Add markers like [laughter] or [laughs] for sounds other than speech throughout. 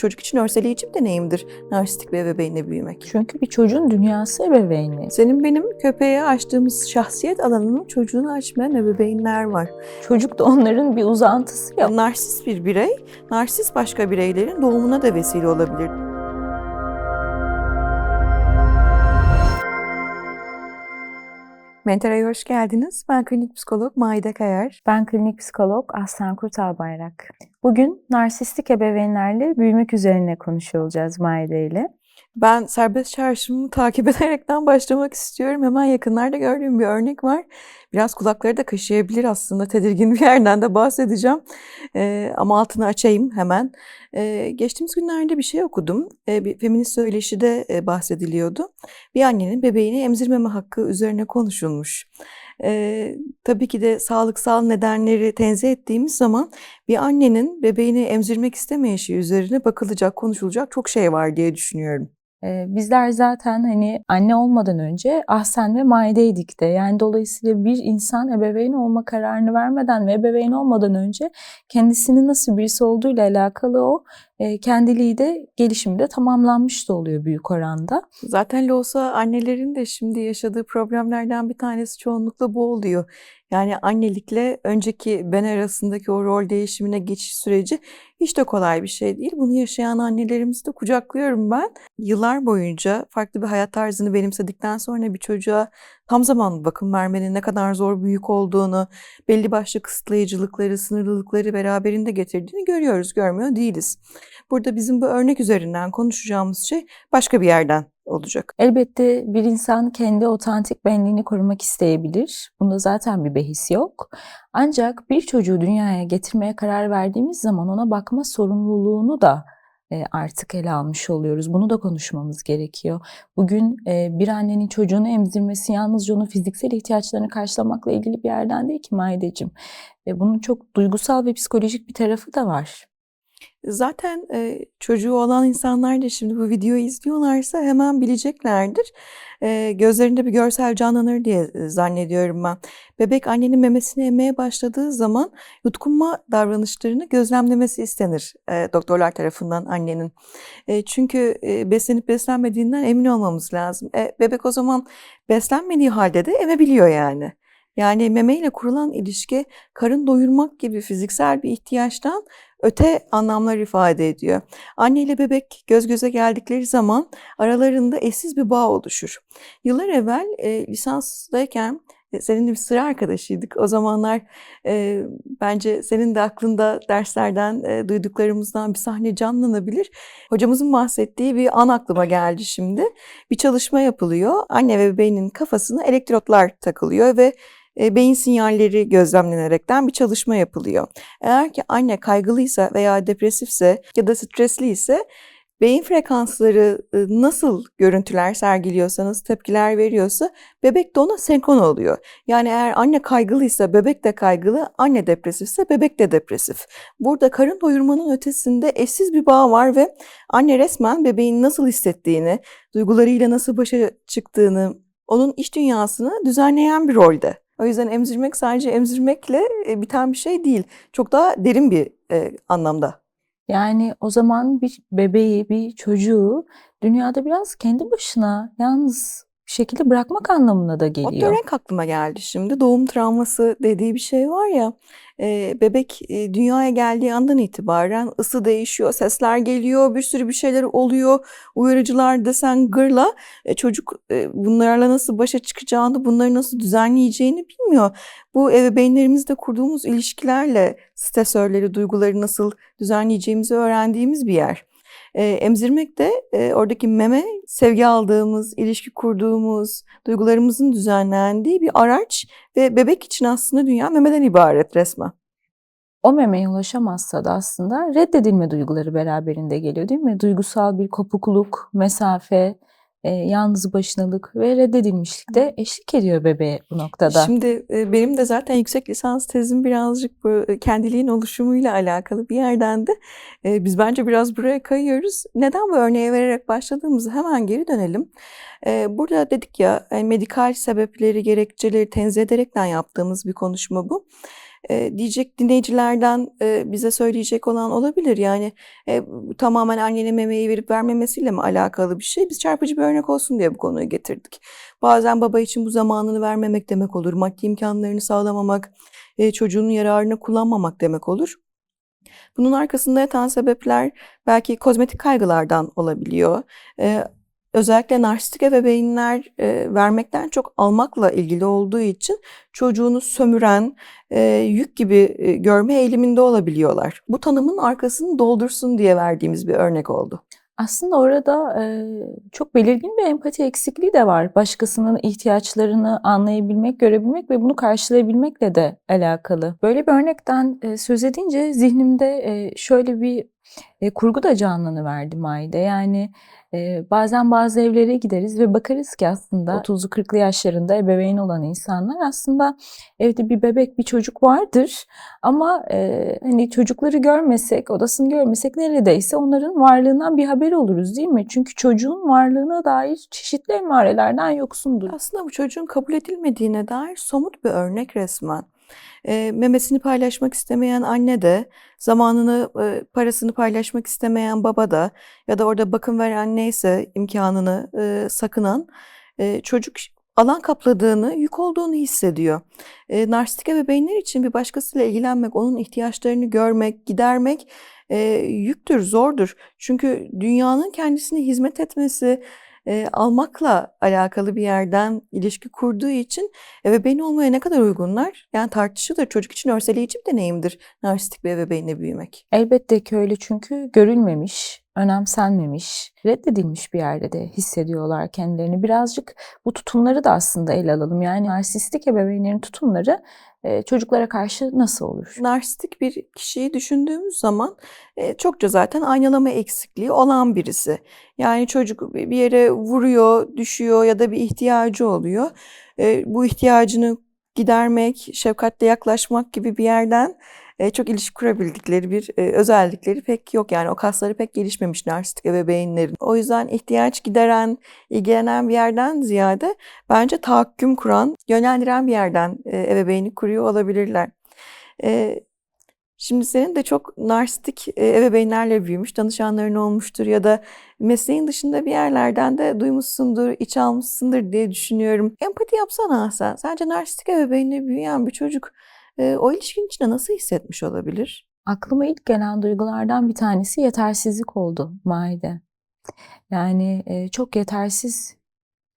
çocuk için örseleyici bir deneyimdir narsistik bir ebeveynle büyümek. Çünkü bir çocuğun dünyası ebeveyni. Senin benim köpeğe açtığımız şahsiyet alanının çocuğunu açmayan ebeveynler var. Çocuk da onların bir uzantısı ya. Narsist bir birey, narsist başka bireylerin doğumuna da vesile olabilir. Mentora'ya hoş geldiniz. Ben klinik psikolog Maide Kayar. Ben klinik psikolog Aslan Kurtal Bayrak. Bugün narsistik ebeveynlerle büyümek üzerine konuşuyor olacağız Maide ile. Ben serbest çağrışımı takip [laughs] ederekten başlamak istiyorum. Hemen yakınlarda gördüğüm bir örnek var. Biraz kulakları da kaşıyabilir aslında. Tedirgin bir yerden de bahsedeceğim. Ee, ama altını açayım hemen. Ee, geçtiğimiz günlerde bir şey okudum. Ee, bir feminist söyleşide e, bahsediliyordu. Bir annenin bebeğini emzirmeme hakkı üzerine konuşulmuş. Ee, tabii ki de sağlıksal nedenleri tenzih ettiğimiz zaman bir annenin bebeğini emzirmek istemeyişi üzerine bakılacak, konuşulacak çok şey var diye düşünüyorum. Ee, bizler zaten hani anne olmadan önce Ahsen ve Maide'ydik de. Yani dolayısıyla bir insan ebeveyn olma kararını vermeden ve ebeveyn olmadan önce kendisinin nasıl birisi olduğuyla alakalı o kendiliği de gelişimi de tamamlanmış da oluyor büyük oranda. Zaten Loğusa annelerin de şimdi yaşadığı problemlerden bir tanesi çoğunlukla bu oluyor. Yani annelikle önceki ben arasındaki o rol değişimine geçiş süreci hiç de kolay bir şey değil. Bunu yaşayan annelerimizi de kucaklıyorum ben. Yıllar boyunca farklı bir hayat tarzını benimsedikten sonra bir çocuğa tam zamanlı bakım vermenin ne kadar zor büyük olduğunu, belli başlı kısıtlayıcılıkları, sınırlılıkları beraberinde getirdiğini görüyoruz, görmüyor değiliz. Burada bizim bu örnek üzerinden konuşacağımız şey başka bir yerden olacak. Elbette bir insan kendi otantik benliğini korumak isteyebilir. Bunda zaten bir behis yok. Ancak bir çocuğu dünyaya getirmeye karar verdiğimiz zaman ona bakma sorumluluğunu da artık ele almış oluyoruz. Bunu da konuşmamız gerekiyor. Bugün e, bir annenin çocuğunu emzirmesi yalnızca onun fiziksel ihtiyaçlarını karşılamakla ilgili bir yerden değil ki Maideciğim. Bunun çok duygusal ve psikolojik bir tarafı da var. Zaten e, çocuğu olan insanlar da şimdi bu videoyu izliyorlarsa hemen bileceklerdir. E, gözlerinde bir görsel canlanır diye zannediyorum ben. Bebek annenin memesini emmeye başladığı zaman yutkunma davranışlarını gözlemlemesi istenir e, doktorlar tarafından annenin. E, çünkü e, beslenip beslenmediğinden emin olmamız lazım. E, bebek o zaman beslenmediği halde de emebiliyor yani. Yani meme ile kurulan ilişki karın doyurmak gibi fiziksel bir ihtiyaçtan öte anlamlar ifade ediyor. Anne ile bebek göz göze geldikleri zaman aralarında eşsiz bir bağ oluşur. Yıllar evvel e, lisanstayken e, senin bir sıra arkadaşıydık. O zamanlar e, bence senin de aklında derslerden e, duyduklarımızdan bir sahne canlanabilir. Hocamızın bahsettiği bir an aklıma geldi şimdi. Bir çalışma yapılıyor. Anne ve bebeğinin kafasına elektrotlar takılıyor ve e, beyin sinyalleri gözlemlenerekten bir çalışma yapılıyor. Eğer ki anne kaygılıysa veya depresifse ya da stresliyse beyin frekansları e, nasıl görüntüler sergiliyorsanız, tepkiler veriyorsa bebek de ona senkron oluyor. Yani eğer anne kaygılıysa bebek de kaygılı, anne depresifse bebek de depresif. Burada karın doyurmanın ötesinde eşsiz bir bağ var ve anne resmen bebeğin nasıl hissettiğini, duygularıyla nasıl başa çıktığını, onun iç dünyasını düzenleyen bir rolde. O yüzden emzirmek sadece emzirmekle e, biten bir şey değil. Çok daha derin bir e, anlamda. Yani o zaman bir bebeği, bir çocuğu dünyada biraz kendi başına yalnız şekilde bırakmak anlamına da geliyor. O renk aklıma geldi şimdi. Doğum travması dediği bir şey var ya. E, bebek e, dünyaya geldiği andan itibaren ısı değişiyor, sesler geliyor, bir sürü bir şeyler oluyor. Uyarıcılar desen gırla. E, çocuk e, bunlarla nasıl başa çıkacağını, bunları nasıl düzenleyeceğini bilmiyor. Bu ebeveynlerimizle kurduğumuz ilişkilerle stresörleri, duyguları nasıl düzenleyeceğimizi öğrendiğimiz bir yer. E, emzirmek de e, oradaki meme sevgi aldığımız, ilişki kurduğumuz, duygularımızın düzenlendiği bir araç ve bebek için aslında dünya memeden ibaret resmen. O memeye ulaşamazsa da aslında reddedilme duyguları beraberinde geliyor değil mi? Duygusal bir kopukluk, mesafe, e, yalnız başınalık ve reddedilmişlik de eşlik ediyor bebeğe bu noktada. Şimdi e, benim de zaten yüksek lisans tezim birazcık bu kendiliğin oluşumuyla alakalı bir yerden de e, biz bence biraz buraya kayıyoruz. Neden bu örneği vererek başladığımızı hemen geri dönelim. E, burada dedik ya medikal sebepleri, gerekçeleri tenzih ederekten yaptığımız bir konuşma bu. E, diyecek dinleyicilerden e, bize söyleyecek olan olabilir. Yani e, tamamen annenin memeyi verip vermemesiyle mi alakalı bir şey? Biz çarpıcı bir örnek olsun diye bu konuyu getirdik. Bazen baba için bu zamanını vermemek demek olur. Maddi imkanlarını sağlamamak, e, çocuğunun yararına kullanmamak demek olur. Bunun arkasında yatan sebepler belki kozmetik kaygılardan olabiliyor. E, özellikle narsistik ebeveynler e, vermekten çok almakla ilgili olduğu için çocuğunu sömüren, e, yük gibi e, görme eğiliminde olabiliyorlar. Bu tanımın arkasını doldursun diye verdiğimiz bir örnek oldu. Aslında orada e, çok belirgin bir empati eksikliği de var. Başkasının ihtiyaçlarını anlayabilmek, görebilmek ve bunu karşılayabilmekle de alakalı. Böyle bir örnekten e, söz edince zihnimde e, şöyle bir e, kurgu da canlanıverdi Maide. Yani e, bazen bazı evlere gideriz ve bakarız ki aslında 30'lu 40'lı yaşlarında ebeveyn olan insanlar aslında evde bir bebek, bir çocuk vardır. Ama e, hani çocukları görmesek, odasını görmesek neredeyse onların varlığından bir haber oluruz değil mi? Çünkü çocuğun varlığına dair çeşitli emarelerden yoksundur. Aslında bu çocuğun kabul edilmediğine dair somut bir örnek resmen. E, memesini paylaşmak istemeyen anne de, zamanını, e, parasını paylaşmak istemeyen baba da ya da orada bakım veren neyse imkanını e, sakınan e, çocuk alan kapladığını, yük olduğunu hissediyor. E, narsistik ebeveynler için bir başkasıyla ilgilenmek, onun ihtiyaçlarını görmek, gidermek e, yüktür, zordur. Çünkü dünyanın kendisine hizmet etmesi, e, almakla alakalı bir yerden ilişki kurduğu için ebeveyn olmaya ne kadar uygunlar? Yani tartışılır. Çocuk için örseleyici bir deneyimdir narsistik bir ebeveynle büyümek. Elbette ki öyle çünkü görülmemiş, önemsenmemiş, reddedilmiş bir yerde de hissediyorlar kendilerini. Birazcık bu tutumları da aslında ele alalım. Yani narsistik ebeveynlerin tutumları çocuklara karşı nasıl olur? Narsistik bir kişiyi düşündüğümüz zaman çokça zaten aynalama eksikliği olan birisi. Yani çocuk bir yere vuruyor, düşüyor ya da bir ihtiyacı oluyor. Bu ihtiyacını gidermek, şefkatle yaklaşmak gibi bir yerden e, çok ilişki kurabildikleri bir e, özellikleri pek yok. Yani o kasları pek gelişmemiş narsistik ebeveynlerin. O yüzden ihtiyaç gideren, ilgilenen bir yerden ziyade bence tahakküm kuran, yönlendiren bir yerden e, ebeveyni kuruyor olabilirler. E, Şimdi senin de çok narsistik ebeveynlerle büyümüş danışanların olmuştur ya da mesleğin dışında bir yerlerden de duymuşsundur, iç almışsındır diye düşünüyorum. Empati yapsana sen. Sence narsistik ebeveynle büyüyen bir çocuk e, o ilişkinin içinde nasıl hissetmiş olabilir? Aklıma ilk gelen duygulardan bir tanesi yetersizlik oldu Maide. Yani e, çok yetersiz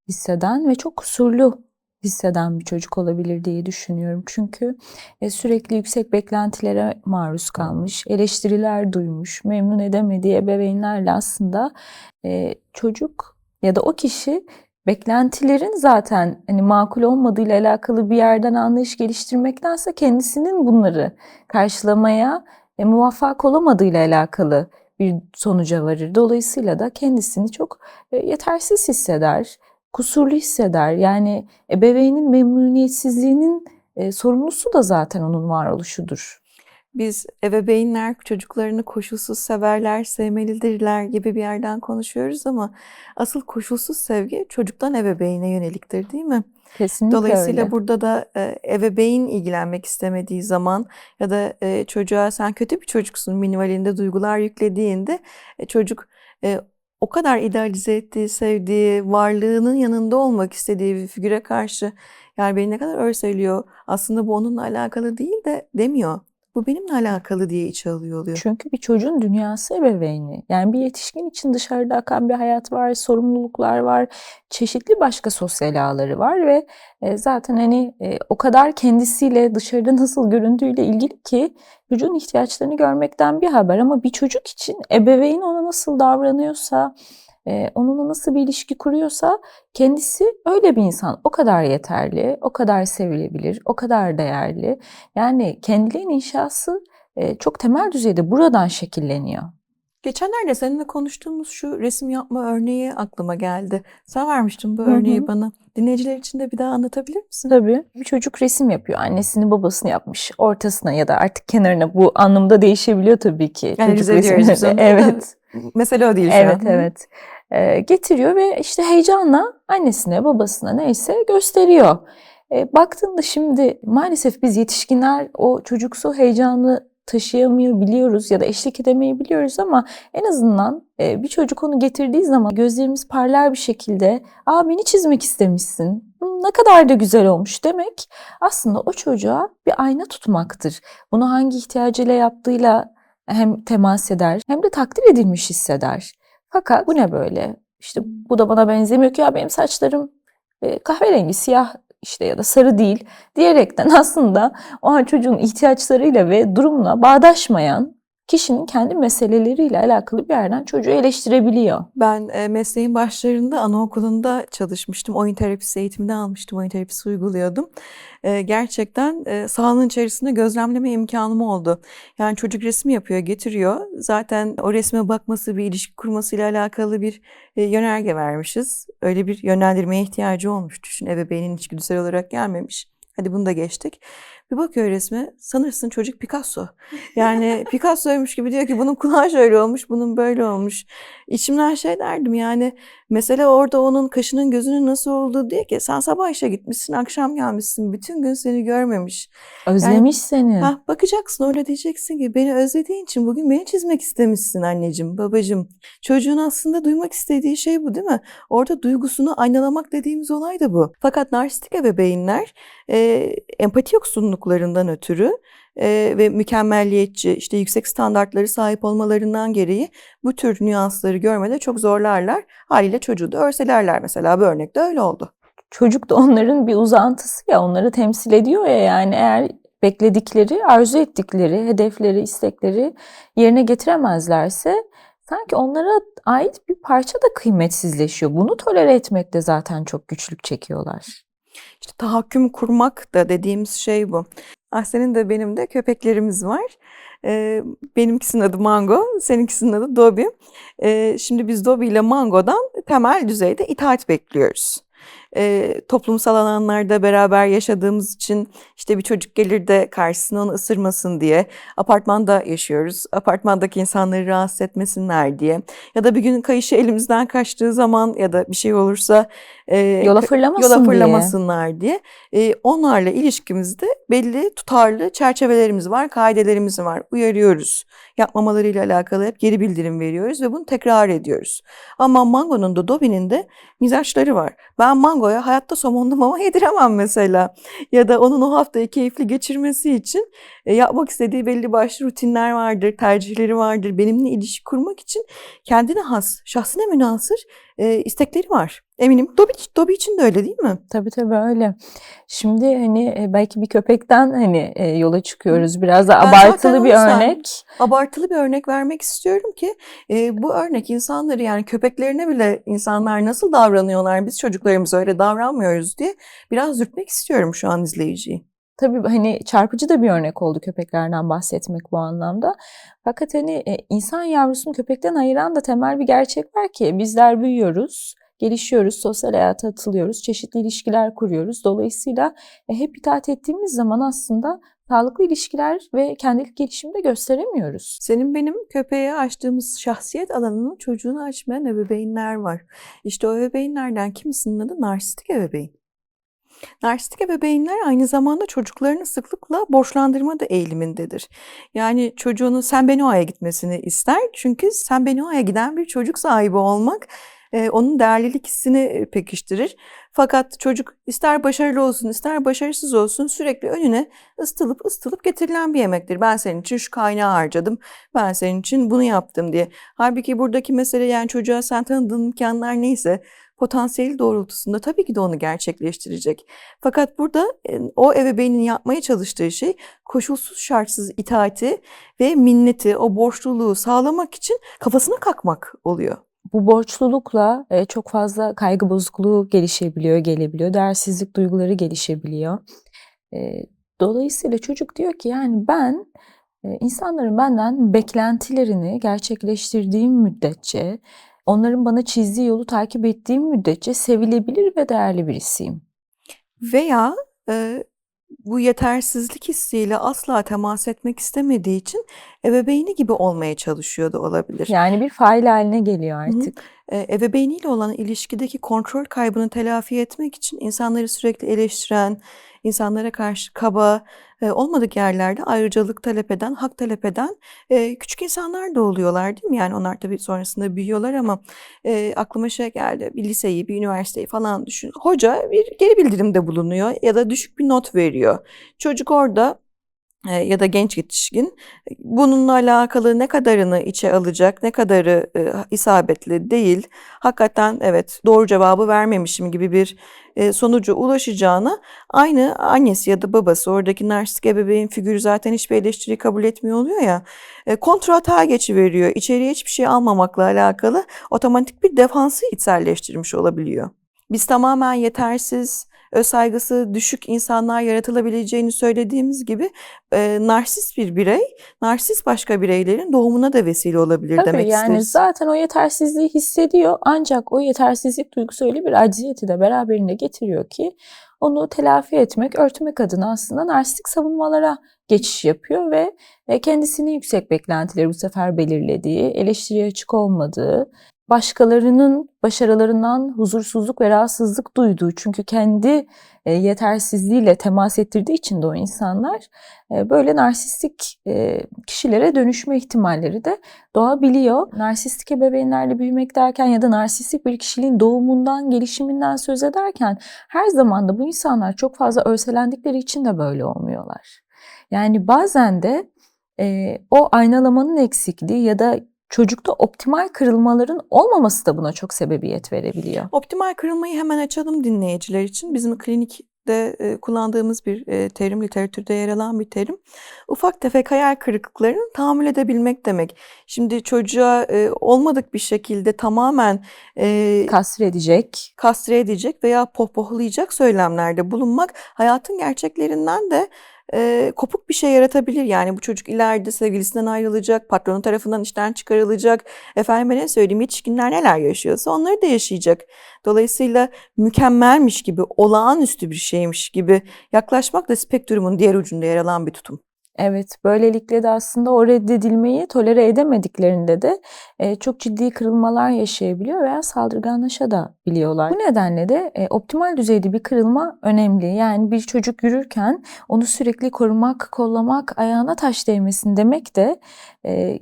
hisseden ve çok kusurlu hisseden bir çocuk olabilir diye düşünüyorum. Çünkü e, sürekli yüksek beklentilere maruz kalmış, eleştiriler duymuş, memnun edemediği ebeveynlerle aslında e, çocuk ya da o kişi beklentilerin zaten hani makul olmadığıyla alakalı bir yerden anlayış geliştirmektense kendisinin bunları karşılamaya e, muvaffak olamadığıyla alakalı bir sonuca varır. Dolayısıyla da kendisini çok e, yetersiz hisseder, kusurlu hisseder. Yani ebeveynin memnuniyetsizliğinin e, sorumlusu da zaten onun varoluşudur. Biz ebeveynler çocuklarını koşulsuz severler, sevmelidirler gibi bir yerden konuşuyoruz ama asıl koşulsuz sevgi çocuktan ebeveyne yöneliktir değil mi? Kesinlikle Dolayısıyla öyle. burada da e, ebeveyn ilgilenmek istemediği zaman ya da e, çocuğa sen kötü bir çocuksun minimalinde duygular yüklediğinde e, çocuk o kadar idealize ettiği, sevdiği, varlığının yanında olmak istediği bir figüre karşı yani beni ne kadar örseliyor aslında bu onunla alakalı değil de demiyor. Bu benimle alakalı diye içe alıyor oluyor. Çünkü bir çocuğun dünyası ebeveyni. Yani bir yetişkin için dışarıda akan bir hayat var, sorumluluklar var, çeşitli başka sosyal ağları var ve e, zaten hani e, o kadar kendisiyle dışarıda nasıl göründüğüyle ilgili ki çocuğun ihtiyaçlarını görmekten bir haber ama bir çocuk için ebeveyn ona nasıl davranıyorsa, e, onunla nasıl bir ilişki kuruyorsa kendisi öyle bir insan. O kadar yeterli, o kadar sevilebilir, o kadar değerli. Yani kendiliğin inşası e, çok temel düzeyde buradan şekilleniyor. Geçenlerde seninle konuştuğumuz şu resim yapma örneği aklıma geldi. Sen vermiştin bu Hı hı. örneği bana. Dinleyiciler için de bir daha anlatabilir misin? Tabii bir çocuk resim yapıyor. Annesini babasını yapmış. Ortasına ya da artık kenarına bu anlamda değişebiliyor tabii ki. Yani çocuk resimleri. Evet. Mesele o değil şu Evet an. evet. Ee, getiriyor ve işte heyecanla annesine babasına neyse gösteriyor. E, baktığında şimdi maalesef biz yetişkinler o çocuksu heyecanı taşıyamıyor biliyoruz ya da eşlik edemeyebiliyoruz ama en azından e, bir çocuk onu getirdiği zaman gözlerimiz parlar bir şekilde ''Aa beni çizmek istemişsin, ne kadar da güzel olmuş'' demek aslında o çocuğa bir ayna tutmaktır. Bunu hangi ihtiyacıyla yaptığıyla hem temas eder hem de takdir edilmiş hisseder. Fakat bu ne böyle? İşte bu da bana benzemiyor ki ya benim saçlarım e, kahverengi, siyah işte ya da sarı değil diyerekten [laughs] aslında o an çocuğun ihtiyaçlarıyla ve durumla bağdaşmayan kişinin kendi meseleleriyle alakalı bir yerden çocuğu eleştirebiliyor. Ben e, mesleğin başlarında anaokulunda çalışmıştım. Oyun terapisi eğitimini almıştım. Oyun terapisi uyguluyordum. E, gerçekten e, sahanın içerisinde gözlemleme imkanım oldu. Yani çocuk resmi yapıyor, getiriyor. Zaten o resme bakması, bir ilişki kurmasıyla alakalı bir e, yönerge vermişiz. Öyle bir yönlendirmeye ihtiyacı olmuş. Düşün ebeveynin içgüdüsel olarak gelmemiş. Hadi bunu da geçtik. Bir bakıyor resme sanırsın çocuk Picasso. [laughs] Yani Picasso'ymuş gibi diyor ki bunun kulağı şöyle olmuş, bunun böyle olmuş. İçimden şey derdim yani mesela orada onun kaşının gözünün nasıl olduğu diye ki sen sabah işe gitmişsin, akşam gelmişsin, bütün gün seni görmemiş. Özlemiş seni. Ha, bakacaksın öyle diyeceksin ki beni özlediğin için bugün beni çizmek istemişsin anneciğim, babacığım. Çocuğun aslında duymak istediği şey bu değil mi? Orada duygusunu aynalamak dediğimiz olay da bu. Fakat narsistik ebeveynler e, empati yoksunluklarından ötürü e, ve mükemmelliyetçi, işte yüksek standartları sahip olmalarından gereği bu tür nüansları görmede çok zorlarlar. Haliyle çocuğu da örselerler mesela. Bu örnekte öyle oldu. Çocuk da onların bir uzantısı ya onları temsil ediyor ya yani eğer bekledikleri, arzu ettikleri, hedefleri, istekleri yerine getiremezlerse sanki onlara ait bir parça da kıymetsizleşiyor. Bunu tolere etmekte zaten çok güçlük çekiyorlar. İşte tahakküm kurmak da dediğimiz şey bu. Ahsen'in de benim de köpeklerimiz var. Ee, benimkisinin adı Mango, seninkisinin adı Dobby. Ee, şimdi biz Dobby ile Mango'dan temel düzeyde itaat bekliyoruz. Ee, toplumsal alanlarda beraber yaşadığımız için işte bir çocuk gelir de karşısına onu ısırmasın diye apartmanda yaşıyoruz. Apartmandaki insanları rahatsız etmesinler diye. Ya da bir gün kayışı elimizden kaçtığı zaman ya da bir şey olursa e, Yola fırlamasın yola diye. fırlamasınlar diye. E, onlarla ilişkimizde belli tutarlı çerçevelerimiz var, kaidelerimiz var. Uyarıyoruz. Yapmamalarıyla alakalı hep geri bildirim veriyoruz ve bunu tekrar ediyoruz. Ama Mango'nun da Dobby'nin de mizaçları var. Ben Mango'ya hayatta somonlu mama [laughs] yediremem mesela. Ya da onun o haftayı keyifli geçirmesi için e, yapmak istediği belli başlı rutinler vardır, tercihleri vardır. Benimle ilişki kurmak için kendine has, şahsına münasır e, istekleri var. Eminim Dobby, Dobby için de öyle değil mi? Tabii tabii öyle. Şimdi hani e, belki bir köpekten hani e, yola çıkıyoruz. Biraz da Ben abartılı bir örnek. Abartılı bir örnek vermek istiyorum ki e, bu örnek insanları yani köpeklerine bile insanlar nasıl davranıyorlar biz çocuklarımıza öyle davranmıyoruz diye biraz dürtmek istiyorum şu an izleyiciyi. Tabii hani çarpıcı da bir örnek oldu köpeklerden bahsetmek bu anlamda. Fakat hani e, insan yavrusunu köpekten ayıran da temel bir gerçek var ki bizler büyüyoruz, gelişiyoruz, sosyal hayata atılıyoruz, çeşitli ilişkiler kuruyoruz. Dolayısıyla e, hep itaat ettiğimiz zaman aslında sağlıklı ilişkiler ve kendilik gelişimi de gösteremiyoruz. Senin benim köpeğe açtığımız şahsiyet alanını çocuğuna açmayan ebeveynler var. İşte o ebeveynlerden kimisinin adı narsistik ebeveyn. Narsistik ebeveynler aynı zamanda çocuklarını sıklıkla borçlandırma da eğilimindedir. Yani çocuğunu Sen Benoa'ya gitmesini ister. Çünkü Sen Benoa'ya giden bir çocuk sahibi olmak e, onun değerlilik hissini e, pekiştirir. Fakat çocuk ister başarılı olsun ister başarısız olsun sürekli önüne ıstılıp ıstılıp getirilen bir yemektir. Ben senin için şu kaynağı harcadım, ben senin için bunu yaptım diye. Halbuki buradaki mesele yani çocuğa sen tanıdığın imkanlar neyse potansiyeli doğrultusunda tabii ki de onu gerçekleştirecek. Fakat burada o ebeveynin yapmaya çalıştığı şey koşulsuz şartsız itaati ve minneti, o borçluluğu sağlamak için kafasına kakmak oluyor. Bu borçlulukla çok fazla kaygı bozukluğu gelişebiliyor, gelebiliyor. Değersizlik duyguları gelişebiliyor. Dolayısıyla çocuk diyor ki yani ben insanların benden beklentilerini gerçekleştirdiğim müddetçe, onların bana çizdiği yolu takip ettiğim müddetçe sevilebilir ve değerli birisiyim. Veya e, bu yetersizlik hissiyle asla temas etmek istemediği için ebeveyni gibi olmaya çalışıyor da olabilir. Yani bir fail haline geliyor Hı hı. artık. Eee, ebeveyniyle olan ilişkideki kontrol kaybını telafi etmek için insanları sürekli eleştiren, insanlara karşı kaba, eee, olmadık yerlerde ayrıcalık talep eden, hak talep eden, eee, küçük insanlar da oluyorlar, değil mi? Yani onlar tabii sonrasında büyüyorlar ama, eee, aklıma şey geldi, bir liseyi, bir üniversiteyi falan düşün. Hoca bir geri bildirimde bulunuyor ya da düşük bir not veriyor. Çocuk orada, ya da genç yetişkin, bununla alakalı ne kadarını içe alacak, ne kadarı, isabetli değil, hakikaten evet doğru cevabı vermemişim gibi bir, eee, sonuca ulaşacağına aynı annesi ya da babası, oradaki narsistik ebeveyn figürü zaten hiçbir eleştiriyi kabul etmiyor oluyor ya, eee, kontratağa geçiveriyor. İçeriye hiçbir şey almamakla alakalı otomatik bir defansı içselleştirmiş olabiliyor. Biz tamamen yetersiz, saygısı düşük insanlar yaratılabileceğini söylediğimiz gibi, eee, narsist bir birey, narsist başka bireylerin doğumuna da vesile olabilir Tabii demek yani isteriz. zaten o yetersizliği hissediyor ancak o yetersizlik duygusu öyle bir acziyeti de beraberinde getiriyor ki onu telafi etmek, örtmek adına aslında narsistik savunmalara geçiş yapıyor ve e, kendisinin yüksek beklentileri bu sefer belirlediği, eleştiriye açık olmadığı, başkalarının başarılarından huzursuzluk ve rahatsızlık duyduğu çünkü kendi e, yetersizliğiyle temas ettirdiği için de o insanlar e, böyle narsistik kişilere dönüşme ihtimalleri de doğabiliyor. Narsistik ebeveynlerle büyümek derken ya da narsistik bir kişiliğin doğumundan, gelişiminden söz ederken her zaman da bu insanlar çok fazla örselendikleri için de böyle olmuyorlar. Yani bazen de e, o aynalamanın eksikliği ya da çocukta optimal kırılmaların olmaması da buna çok sebebiyet verebiliyor. Optimal kırılmayı hemen açalım dinleyiciler için. Bizim klinikte e, kullandığımız bir e, terim, literatürde yer alan bir terim. Ufak tefek hayal kırıklıklarını tahammül edebilmek demek. Şimdi çocuğa e, olmadık bir şekilde tamamen e, Kastre edecek. kastre edecek veya pohpohlayacak söylemlerde bulunmak hayatın gerçeklerinden de e, kopuk bir şey yaratabilir. Yani bu çocuk ileride sevgilisinden ayrılacak, patronu tarafından işten çıkarılacak. Efendime ne söyleyeyim yetişkinler neler yaşıyorsa onları da yaşayacak. Dolayısıyla mükemmelmiş gibi, olağanüstü bir şeymiş gibi yaklaşmak da spektrumun diğer ucunda yer alan bir tutum. Evet, böylelikle de aslında o reddedilmeyi tolere edemediklerinde de e, çok ciddi kırılmalar yaşayabiliyor veya saldırganlaşabiliyorlar. Bu nedenle de e, optimal düzeyde bir kırılma önemli. Yani bir çocuk yürürken onu sürekli korumak, kollamak, ayağına taş değmesin demek de e,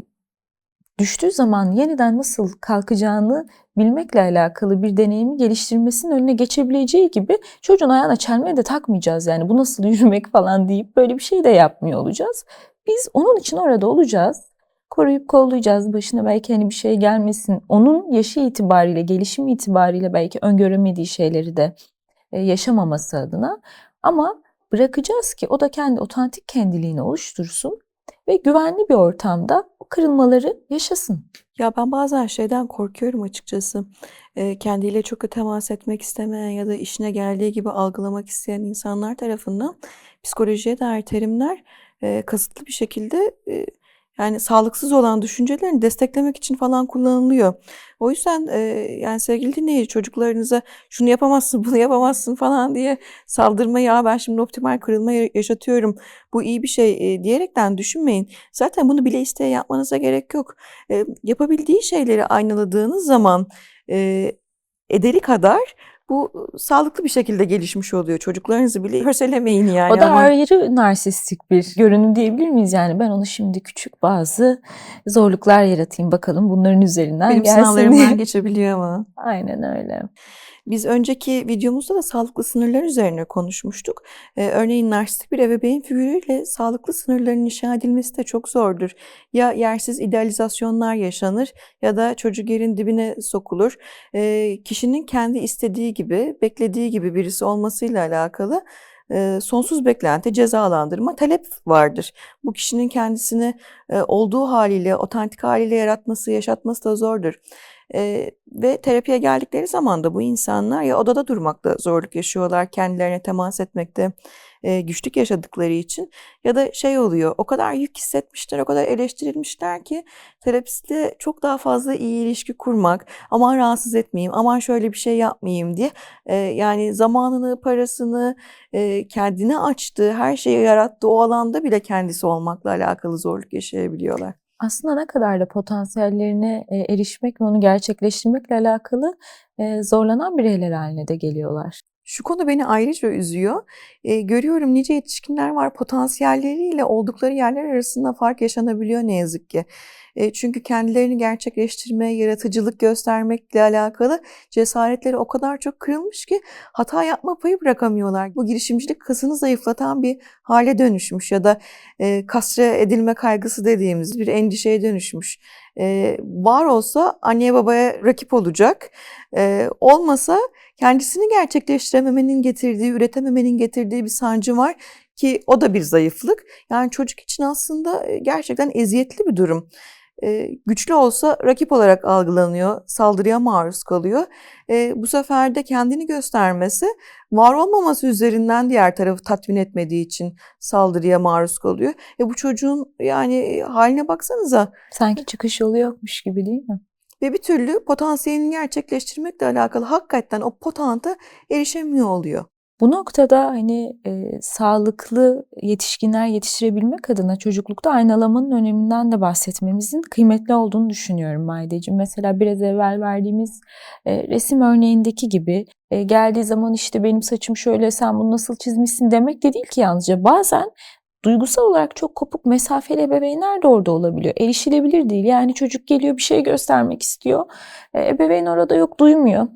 düştüğü zaman yeniden nasıl kalkacağını bilmekle alakalı bir deneyimi geliştirmesinin önüne geçebileceği gibi çocuğun ayağına çelmeyi de takmayacağız yani bu nasıl [laughs] yürümek falan deyip böyle bir şey de yapmıyor olacağız. Biz onun için orada olacağız. Koruyup kollayacağız. Başına belki hani bir şey gelmesin. Onun yaşı itibariyle, gelişim itibariyle belki öngöremediği şeyleri de e, yaşamaması adına. Ama bırakacağız ki o da kendi otantik kendiliğini oluştursun ve güvenli bir ortamda o kırılmaları yaşasın. Ya ben bazen şeyden korkuyorum açıkçası. Eee, kendiyle çok temas etmek istemeyen ya da işine geldiği gibi algılamak isteyen insanlar tarafından psikolojiye dair terimler eee, kasıtlı bir şekilde eee, yani sağlıksız olan düşüncelerini desteklemek için falan kullanılıyor. O yüzden eee, yani sevgili dinleyici çocuklarınıza şunu yapamazsın, bunu yapamazsın falan diye saldırma ya ben şimdi optimal kırılma ya- yaşatıyorum. Bu iyi bir şey eee, diyerekten düşünmeyin. Zaten bunu bile isteye yapmanıza gerek yok. Eee, yapabildiği şeyleri aynaladığınız zaman eee, ederi kadar bu sağlıklı bir şekilde gelişmiş oluyor. Çocuklarınızı bile hörselemeyin yani O da ama ayrı narsistik bir görünüm diyebilir miyiz? Yani ben onu şimdi küçük bazı zorluklar yaratayım bakalım bunların üzerinden benim gelsin sınavlarımdan diye. [laughs] geçebiliyor ama. Aynen öyle. Biz önceki videomuzda da sağlıklı sınırlar üzerine konuşmuştuk. Eee, örneğin narsistik bir ebeveyn figürüyle sağlıklı sınırların inşa edilmesi de çok zordur. Ya yersiz idealizasyonlar yaşanır ya da çocuk yerin dibine sokulur. Eee, kişinin kendi istediği gibi, beklediği gibi birisi olmasıyla alakalı sonsuz beklenti, cezalandırma, talep vardır. Bu kişinin kendisini olduğu haliyle, otantik haliyle yaratması, yaşatması da zordur. Eee, ve terapiye geldikleri zaman da bu insanlar ya odada durmakta zorluk yaşıyorlar, kendilerine temas etmekte, e, güçlük yaşadıkları için ya da şey oluyor o kadar yük hissetmişler o kadar eleştirilmişler ki terapistle çok daha fazla iyi ilişki kurmak aman rahatsız etmeyeyim aman şöyle bir şey yapmayayım diye e, yani zamanını parasını e, kendine açtığı her şeyi yarattığı o alanda bile kendisi olmakla alakalı zorluk yaşayabiliyorlar. Aslında ne kadar da potansiyellerine e, erişmek ve onu gerçekleştirmekle alakalı e, zorlanan bireyler haline de geliyorlar. Şu konu beni ayrıca üzüyor. E, görüyorum nice yetişkinler var potansiyelleriyle oldukları yerler arasında fark yaşanabiliyor ne yazık ki. E, çünkü kendilerini gerçekleştirme, yaratıcılık göstermekle alakalı cesaretleri o kadar çok kırılmış ki hata yapma payı bırakamıyorlar. Bu girişimcilik kasını zayıflatan bir hale dönüşmüş ya da e, kastre edilme kaygısı dediğimiz bir endişeye dönüşmüş. E, var olsa anneye babaya rakip olacak. E, olmasa kendisini gerçekleştirememenin getirdiği, üretememenin getirdiği bir sancı var ki o da bir zayıflık. Yani çocuk için aslında gerçekten eziyetli bir durum. Ee, güçlü olsa rakip olarak algılanıyor, saldırıya maruz kalıyor. Ee, bu sefer de kendini göstermesi, var olmaması üzerinden diğer tarafı tatmin etmediği için saldırıya maruz kalıyor. E bu çocuğun yani haline baksanıza. Sanki çıkış yolu yokmuş gibi değil mi? Ve bir türlü potansiyelini gerçekleştirmekle alakalı hakikaten o potanta erişemiyor oluyor. Bu noktada hani e, sağlıklı yetişkinler yetiştirebilmek adına çocuklukta aynalamanın öneminden de bahsetmemizin kıymetli olduğunu düşünüyorum Maydeciğim. Mesela biraz evvel verdiğimiz e, resim örneğindeki gibi e, geldiği zaman işte benim saçım şöyle sen bunu nasıl çizmişsin demek de değil ki yalnızca. Bazen duygusal olarak çok kopuk mesafeli ebeveynler de orada olabiliyor. Erişilebilir değil. Yani çocuk geliyor bir şey göstermek istiyor. E, ebeveyn orada yok duymuyor.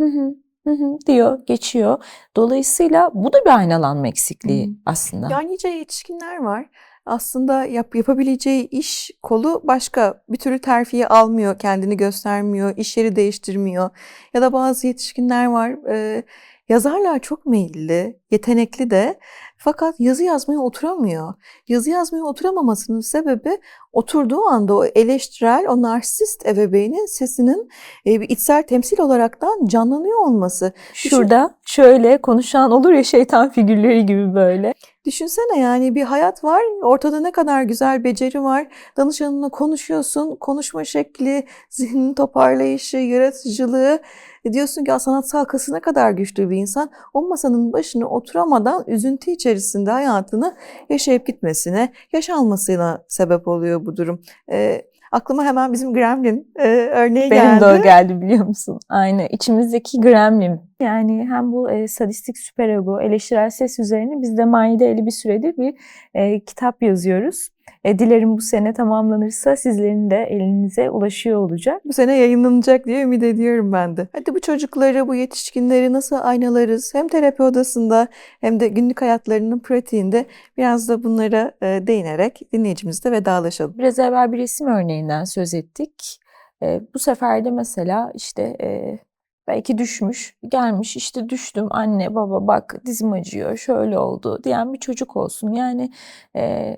Hı hı, diyor, geçiyor. Dolayısıyla bu da bir aynalanma eksikliği Hı. aslında. Yani nice yetişkinler var. Aslında yap, yapabileceği iş kolu başka. Bir türlü terfiye almıyor, kendini göstermiyor, iş yeri değiştirmiyor. Ya da bazı yetişkinler var, e, yazarlar çok meyilli, yetenekli de fakat yazı yazmaya oturamıyor. Yazı yazmaya oturamamasının sebebi oturduğu anda o eleştirel, o narsist ebeveynin sesinin e, bir içsel temsil olaraktan canlanıyor olması. Şurada şöyle konuşan olur ya şeytan figürleri gibi böyle. Düşünsene yani bir hayat var, ortada ne kadar güzel beceri var. Danışanınla konuşuyorsun, konuşma şekli, [laughs] zihnin toparlayışı, yaratıcılığı. E diyorsun ki "Ya sanatsal kası ne kadar güçlü bir insan. O masanın başına oturamadan üzüntü içerisinde hayatını yaşayıp gitmesine, yaşanmasına sebep oluyor bu durum. E, aklıma hemen bizim Gremlin e, örneği Benim geldi. de o geldi biliyor musun? Aynı. içimizdeki gremlin. Yani hem bu e, sadistik süperego, eleştirel ses üzerine biz de Maide bir süredir bir e, kitap yazıyoruz. E, dilerim bu sene tamamlanırsa sizlerin de elinize ulaşıyor olacak. Bu sene yayınlanacak diye ümit ediyorum ben de. Hadi bu çocukları, bu yetişkinleri nasıl aynalarız? Hem terapi odasında hem de günlük hayatlarının pratiğinde biraz da bunlara e, değinerek dinleyicimizle vedalaşalım. Biraz evvel bir resim örneğinden söz ettik. E, bu sefer de mesela işte e, belki düşmüş, gelmiş işte düştüm anne baba bak dizim acıyor şöyle oldu diyen bir çocuk olsun. Yani e,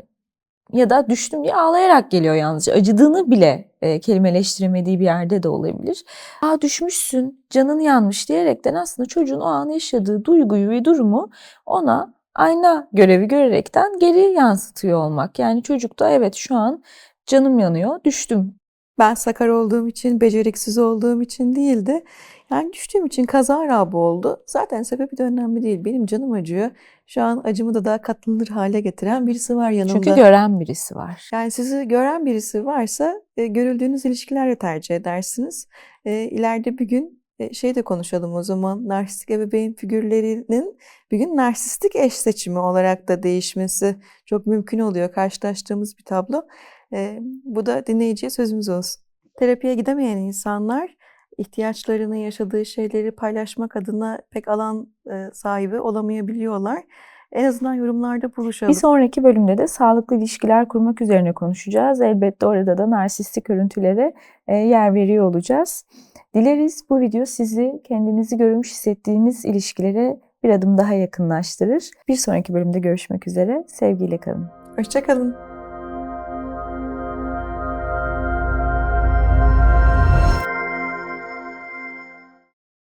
ya da düştüm diye ağlayarak geliyor yalnızca. Acıdığını bile e, kelimeleştiremediği bir yerde de olabilir. Aa düşmüşsün, canın yanmış diyerekten aslında çocuğun o an yaşadığı duyguyu ve durumu ona ayna görevi görerekten geri yansıtıyor olmak. Yani çocukta evet şu an canım yanıyor, düştüm. Ben sakar olduğum için, beceriksiz olduğum için değildi. Yani düştüğüm için kaza rabı oldu. Zaten sebebi de önemli değil. Benim canım acıyor. Şu an acımı da daha katlanır hale getiren birisi var yanımda. Çünkü gören birisi var. Yani sizi gören birisi varsa e, görüldüğünüz ilişkilerle tercih edersiniz. E, ileride bir gün e, şey de konuşalım o zaman. Narsistik ebeveyn figürlerinin bir gün narsistik eş seçimi olarak da değişmesi çok mümkün oluyor. Karşılaştığımız bir tablo. E, bu da dinleyiciye sözümüz olsun. Terapiye gidemeyen insanlar ihtiyaçlarını, yaşadığı şeyleri paylaşmak adına pek alan e, sahibi olamayabiliyorlar. En azından yorumlarda buluşalım. Bir sonraki bölümde de sağlıklı ilişkiler kurmak üzerine konuşacağız. Elbette orada da narsistik örüntülere yer veriyor olacağız. Dileriz bu video sizi kendinizi görmüş hissettiğiniz ilişkilere bir adım daha yakınlaştırır. Bir sonraki bölümde görüşmek üzere. Sevgiyle kalın. Hoşçakalın.